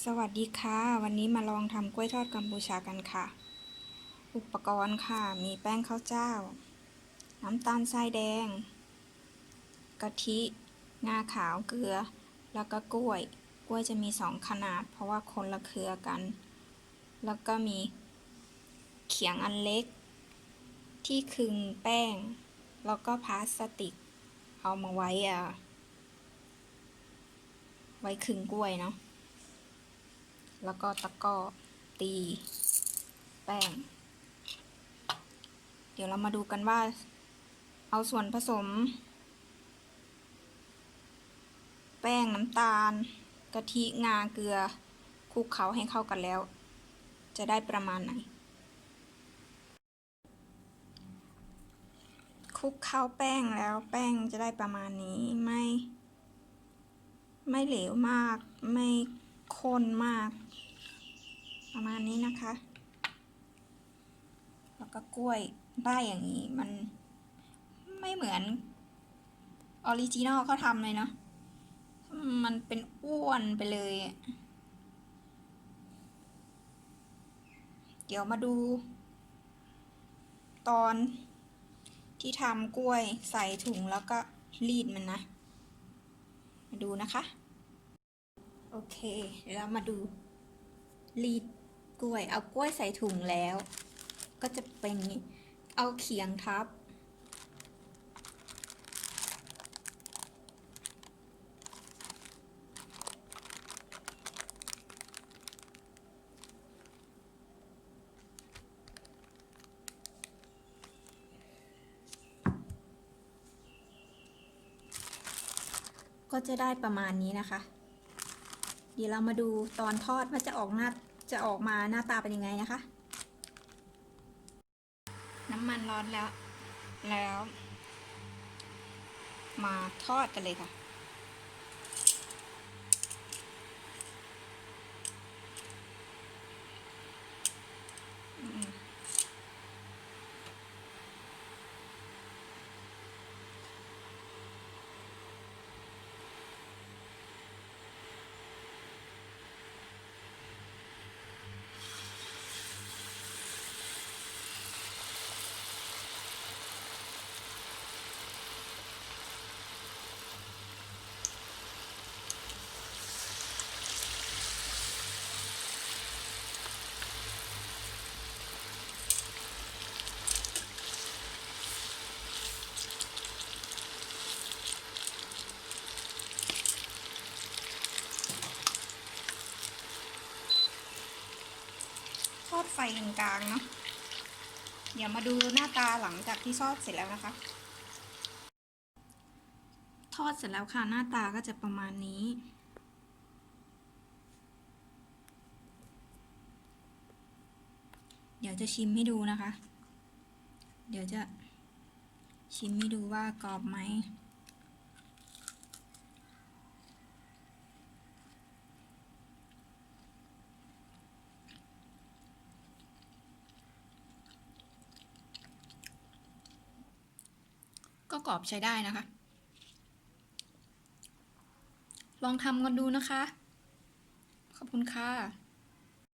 สวัสดีค่ะ วันนี้มาลองทำกล้วยทอดกัมพูชากันค่ะ อุปกรณ์ค่ะ มีแป้งข้าวเจ้า น้ำตาลทรายแดง กะทิ งาขาวเกลือ แล้วก็กล้วย กล้วยจะมีสองขนาด เพราะว่าคนละเครือกัน แล้วก็มี เขียงอันเล็ก ที่คึงแป้ง แล้วก็พลาสติก เอามาไว้อะไว้คึงกล้วยเนาะ แล้วก็ตะกร้อตี แป้ง เดี๋ยวเรามาดูกันว่า เอาส่วนผสม แป้งน้ำตาล กะทิงาเกลือคลุกเคล้าให้เข้ากันแล้ว จะได้ประมาณไหนคลุกเคล้าแป้งแล้วแป้งจะได้ประมาณนี้ไม่ ไม่เหลวมาก ไม่ข้นมาก นี้นะคะ แล้วก็กล้วยได้อย่างนี้มันไม่เหมือนออริจินอลเขาทำเลยเนาะมันเป็นอ้วนไปเลย เดี๋ยวมาดู ตอนที่ทำกล้วยใส่ถุงแล้วก็รีดมันนะ มาดูนะคะ โอเค เดี๋ยวเรามาดูรีด กล้วย เอากล้วยใส่ถุงแล้ว ก็จะเป็นงี้ เอาเขียงทับ ก็จะได้ประมาณนี้นะคะ เดี๋ยวเรามาดูตอนทอดว่าจะออกหน้า จะออกมาหน้าตาเป็นยังไงนะคะ น้ำมันร้อนแล้ว แล้ว มาทอดกันเลยค่ะ ไฟกลางๆเนาะเดี๋ยวมาดูหน้าตาหลังจากที่ทอดเสร็จแล้วนะคะ ทอดเสร็จแล้วค่ะหน้าตาก็จะประมาณนี้เดี๋ยวจะชิมให้ดูนะคะ เดี๋ยวจะชิมให้ดูว่ากรอบไหม ก็กรอบใช้ได้นะคะ ลองทำกันดูนะคะ ขอบคุณค่ะ